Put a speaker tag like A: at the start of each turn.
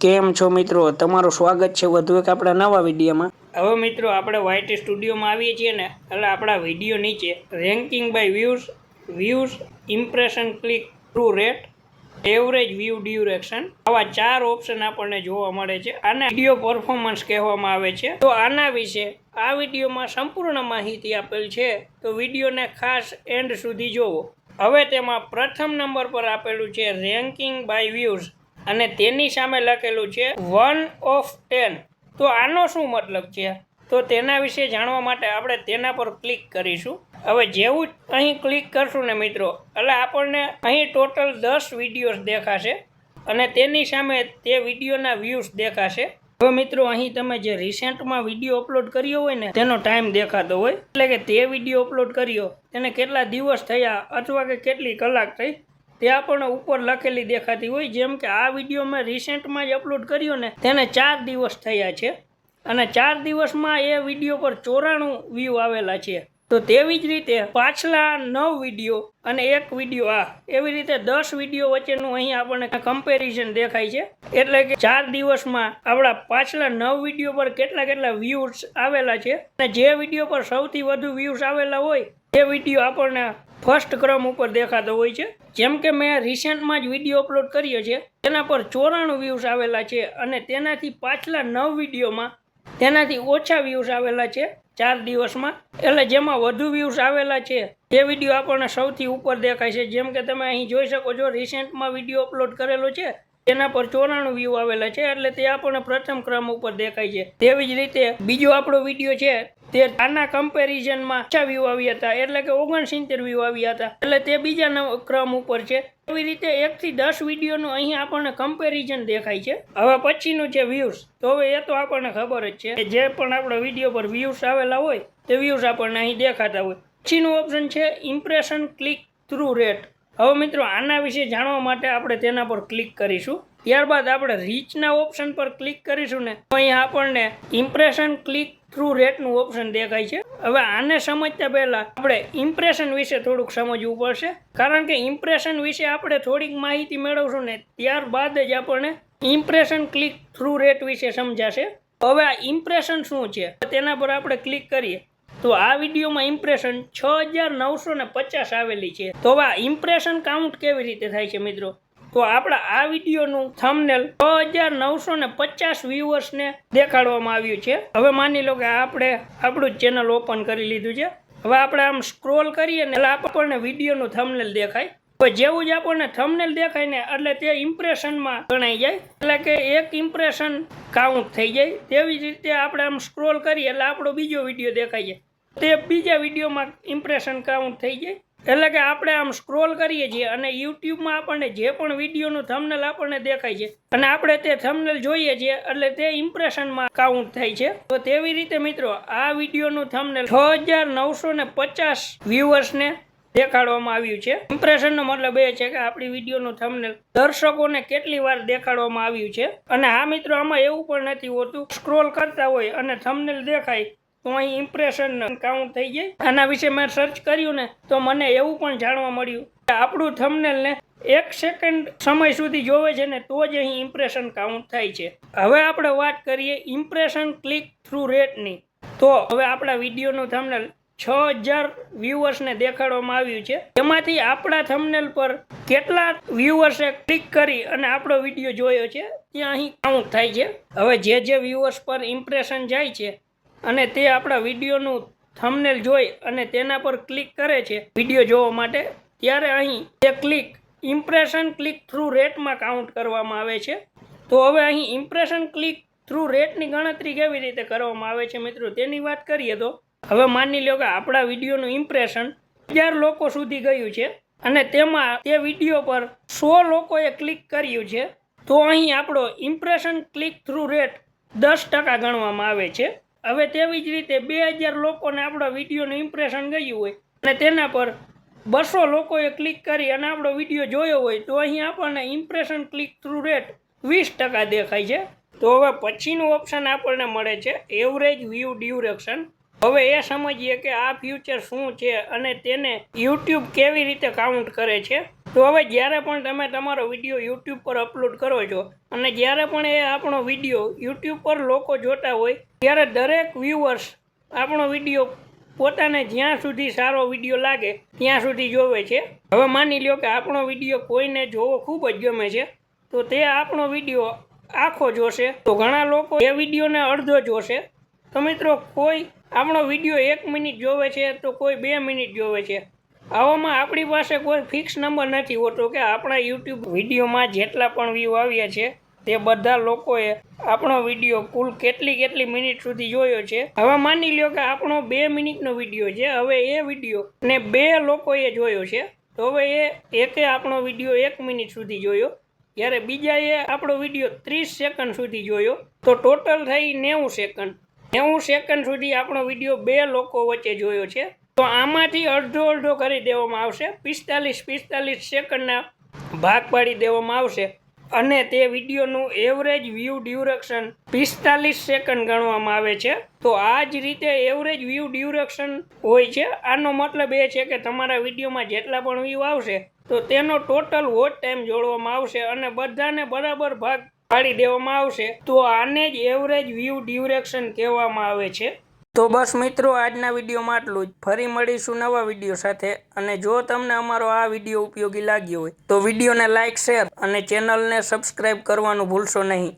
A: કેમ છો મિત્રો? તમારું સ્વાગત છે વધુ એક આપણા નવા વિડીયોમાં. હવે મિત્રો, આપણે વાઇટ સ્ટુડિયોમાં આવીએ છીએ ને, એટલે આપણા વીડિયો નીચે ranking by views views impression click through rate average view duration આવા ચાર ઓપ્શન આપણને જોવા મળે છે. આને વીડિયો પરફોર્મન્સ કહેવામાં આવે છે. તો આના વિશે આ વિડીયોમાં સંપૂર્ણ માહિતી આપેલ છે. તો વિડીયોને ખાસ એન્ડ સુધી જોવો. હવે તેમાં પ્રથમ નંબર પર આપેલું છે રેન્કિંગ બાય વ્યૂઝ અને તેની સામે લખેલું છે વન ઓફ ટેન તો આનો શું મતલબ છે? તો તેના વિશે જાણવા માટે આપણે તેના પર ક્લિક કરીશું. હવે જેવું અહીં ક્લિક કરશું ને મિત્રો, એટલે આપણને અહીં ટોટલ દસ વિડીયોઝ દેખાશે અને તેની સામે તે વિડીયોના વ્યૂઝ દેખાશે. હવે મિત્રો, અહીં તમે જે રિસેન્ટમાં વીડિયો અપલોડ કર્યો હોય ને, તેનો ટાઈમ દેખાતો હોય. એટલે કે તે વીડિયો અપલોડ કર્યો, તેને કેટલા દિવસ થયા, અથવા કે કેટલી કલાક થઈ તે આપણને ઉપર લખેલી દેખાતી હોય, જેમ કે આ વીડિયો મેં રિસેન્ટમાં જ અપલોડ કર્યો ને, તેને ચાર દિવસ થયા છે. અને ચાર દિવસમાં એ વીડિયો પર ચોરાણું વ્યૂ આવેલા છે. તો તેવી જ રીતે પાછલા નવ વીડિયો અને એક વીડિયો આ એવી રીતે દસ વીડિયો વચ્ચેનું અહીં આપણને કમ્પેરિઝન દેખાય છે. એટલે કે ચાર દિવસમાં આપણા પાછલા નવ વીડિયો પર કેટલા કેટલા વ્યૂઝ આવેલા છે. અને જે વીડિયો પર સૌથી વધુ વ્યૂઝ આવેલા હોય તે વીડિયો આપણને ફર્સ્ટ ક્રમ ઉપર દેખાતો હોય છે. જેમ કે મેં રિસેન્ટમાં જ વીડિયો અપલોડ કર્યો છે. તેના પર ચોરાણું વ્યૂઝ આવેલા છે અને તેનાથી પાછલા નવ વિડીયોમાં તેનાથી ઓછા વ્યૂઝ આવેલા છે ચાર દિવસમાં. એટલે જેમાં વધુ વ્યૂઝ આવેલા છે તે વીડિયો આપણને સૌથી ઉપર દેખાય છે. જેમ કે તમે અહીં જોઈ શકો છો રિસેન્ટમાં વીડિયો અપલોડ કરેલો છે. તેના પર ચોરાણું વ્યૂ આવેલા છે. એટલે તે આપણને પ્રથમ ક્રમ ઉપર દેખાય છે. તેવી જ રીતે બીજો આપણો વીડિયો છે તે આના કમ્પેરિઝનમાં ઓછા વ્યૂ આવ્યા હતા. એટલે કે ઓગણસિત્તેર વ્યૂ આવ્યા હતા. એટલે તે બીજા ક્રમ ઉપર છે. એવી રીતે એકથી દસ વિડીયોનું અહીં આપણને કમ્પેરિઝન દેખાય છે. હવે પછીનું છે વ્યૂઝ તો હવે એ તો આપણને ખબર જ છે જે પણ આપણો વીડિયો પર વ્યૂઝ આવેલા હોય, તે વ્યૂઝ આપણને અહીં દેખાતા હોય. પછીનું ઓપ્શન છે ઇમ્પ્રેશન ક્લિક થ્રુ રેટ હવે મિત્રો, આના વિશે જાણવા માટે આપણે તેના પર ક્લિક કરીશું. ત્યારબાદ આપણે રીચના ઓપ્શન પર ક્લિક કરીશું ને અહીં આપણને ઇમ્પ્રેશન ક્લિક થ્રુ રેટનું ઓપ્શન દેખાય છે. હવે આને સમજતા પહેલા આપણે ઇમ્પ્રેશન વિશે થોડુંક સમજવું પડશે. કારણ કે ઇમ્પ્રેશન વિશે આપણે થોડીક માહિતી મેળવશું ને ત્યારબાદ જ આપણને ઇમ્પ્રેશન ક્લિક થ્રુ રેટ વિશે સમજાશે. હવે આ ઇમ્પ્રેશન શું છે? તેના પર આપણે ક્લિક કરીએ. તો આ વિડીયોમાં ઇમ્પ્રેશન છ હજાર નવસો ને પચાસ આવેલી છે. તો હવે આ ઇમ્પ્રેશન કાઉન્ટ કેવી રીતે થાય છે મિત્રો? તો આપણા આ વિડીયોનું થંબનેલ છ હજાર નવસો ને પચાસ વ્યુઅર્સને દેખાડવામાં આવ્યું છે. હવે માની લો કે આપણે આપણું ચેનલ ઓપન કરી લીધું છે. હવે આપણે આમ સ્ક્રોલ કરીએ ને એટલે આપણને વિડીયોનું થંબનેલ દેખાય. હવે જેવું જ આપણને થંબનેલ દેખાય ને એટલે તે ઇમ્પ્રેશનમાં ગણાઈ જાય. એટલે કે એક ઇમ્પ્રેશન કાઉન્ટ થઈ જાય. તેવી જ રીતે આપણે આમ સ્ક્રોલ કરીએ એટલે આપણો બીજો વીડિયો દેખાય જાય તે બીજા વિડીયોમાં ઇમ્પ્રેશન કાઉન્ટ થઈ જાય. એટલે કે આપણે આમ સ્ક્રોલ કરીએ છીએ અને યુટ્યુબમાં આપણને જે પણ વિડીયોનું થંબનેલ આપણને દેખાય છે અને આપણે તે થંબનેલ જોઈએ છીએ એટલે તે ઇમ્પ્રેશનમાં કાઉન્ટ થાય છે. તો તેવી રીતે મિત્રો, આ વિડીયોનું થંબનેલ છ હજાર નવસો ને પચાસ વ્યુઅર્સને દેખાડવામાં આવ્યું છે. ઇમ્પ્રેશનનો મતલબ એ છે કે આપણી વિડીયોનું થંબનેલ દર્શકોને કેટલી વાર દેખાડવામાં આવ્યું છે. અને આ મિત્રો, આમાં એવું પણ નથી હોતું. સ્ક્રોલ કરતા હોય અને થંબનેલ દેખાય તો અહીં ઇમ્પ્રેશન કાઉન્ટ થઈ જાય આના વિશે મેં સર્ચ કર્યું ને, તો મને એવું પણ જાણવા મળ્યું કે આપણું થમનેલને એક સેકન્ડ સમય સુધી જોવે છે ને, તો જ અહીં ઇમ્પ્રેશન કાઉન્ટ થાય છે. હવે આપણે વાત કરીએ ઇમ્પ્રેશન ક્લિક થ્રુ રેટની તો હવે આપણા વિડીયોનું થંબનેલ છ હજાર વ્યુઅર્સને દેખાડવામાં આવ્યું છે. એમાંથી આપણા થંબનેલ પર કેટલા વ્યુઅર્સે ક્લિક કરી અને આપણો વીડિયો જોયો છે, ત્યાં અહીં કાઉન્ટ થાય છે. હવે જે જે વ્યુઅર્સ પર ઇમ્પ્રેશન જાય છે અને તે આપણા વિડીયોનું થંબનેલ જોઈ અને તેના પર ક્લિક કરે છે વીડિયો જોવા માટે. ત્યારે અહીં તે ક્લિક ઇમ્પ્રેશન ક્લિક થ્રુ રેટમાં કાઉન્ટ કરવામાં આવે છે. તો હવે અહીં ઇમ્પ્રેશન ક્લિક થ્રુ રેટની ગણતરી કેવી રીતે કરવામાં આવે છે મિત્રો તેની વાત કરીએ તો. હવે માની લો કે આપણા વિડીયોનું ઇમ્પ્રેશન હજાર લોકો સુધી ગયું છે અને તેમાં તે વીડિયો પર સો લોકોએ ક્લિક કર્યું છે. તો અહીં આપણો ઇમ્પ્રેશન ક્લિક થ્રુ રેટ દસ ટકા ગણવામાં આવે છે. હવે તેવી જ રીતે બે હજાર લોકોને આપણા વિડીયોનું ઇમ્પ્રેશન ગયું હોય અને તેના પર બસો લોકોએ ક્લિક કરી અને આપણો વીડિયો જોયો હોય, તો અહીં આપણને ઇમ્પ્રેશન ક્લિક થ્રુ રેટ વીસ ટકા દેખાય છે. તો હવે પછીનું ઓપ્શન આપણને મળે છે એવરેજ વ્યૂ ડ્યુરેક્શન હવે એ સમજીએ કે આ ફ્યુચર શું છે અને તેને યુટ્યુબ કેવી રીતે કાઉન્ટ કરે છે. તો હવે જ્યારે પણ તમે તમારો વીડિયો યુટ્યુબ પર અપલોડ કરો છો અને જ્યારે પણ એ આપણો વીડિયો યુટ્યુબ પર લોકો જોતા હોય, ત્યારે દરેક વ્યૂવર્સ આપણો વીડિયો પોતાને જ્યાં સુધી સારો વીડિયો લાગે, ત્યાં સુધી જોવે છે. હવે માની લ્યો કે આપણો વીડિયો કોઈને જોવો ખૂબ જ ગમે છે, તો તે આપણો વીડિયો આખો જોશે. તો ઘણા લોકો એ વિડીયોને અડધો જોશે. તો મિત્રો, કોઈ આપણો વીડિયો એક મિનિટ જોવે છે, તો કોઈ બે મિનિટ જોવે છે. આવામાં આપણી પાસે કોઈ ફિક્સ નંબર નથી. હોતો કે આપણા યુટ્યુબ વિડીયોમાં જેટલા પણ વ્યૂ આવ્યા છે, તે બધા લોકોએ આપણો વીડિયો કુલ કેટલી કેટલી મિનિટ સુધી જોયો છે. હવે માની લ્યો કે આપણો બે મિનિટનો વીડિયો છે. હવે એ વીડિયો ને બે લોકોએ જોયો છે. તો હવે એ એકે આપણો વીડિયો એક મિનિટ સુધી જોયો. જ્યારે બીજાએ આપણો વીડિયો ત્રીસ સેકન્ડ સુધી જોયો. તો ટોટલ થઈ નેવું સેકન્ડ નેવું સેકન્ડ સુધી આપણો વીડિયો બે લોકો વચ્ચે જોયો છે. તો આમાંથી અડધો અડધો કરી દેવામાં આવશે. પિસ્તાલીસ પિસ્તાલીસ સેકન્ડના ભાગ પાડી દેવામાં આવશે. અને તે વિડીયોનું એવરેજ વ્યૂ ડ્યુરેક્શન પિસ્તાલીસ સેકન્ડ ગણવામાં આવે છે. તો આ જ રીતે એવરેજ વ્યૂ ડ્યુરેક્શન હોય છે. આનો મતલબ એ છે કે તમારા વિડીયોમાં જેટલા પણ વ્યૂ આવશે, તો તેનો ટોટલ વોચ ટાઈમ જોડવામાં આવશે અને બધાને બરાબર ભાગ પાડી દેવામાં આવશે. તો આને જ એવરેજ વ્યૂ ડ્યુરેક્શન કહેવામાં આવે છે. તો બસ મિત્રો, આજના વિડીયોમાં આટલું જ. ફરી મળીશું નવા વીડિયો સાથે. અને જો તમને અમારો આ વીડિયો ઉપયોગી લાગ્યો હોય, તો વિડીયોને લાઇક શેર અને ચેનલને સબસ્ક્રાઈબ કરવાનું ભૂલશો નહીં.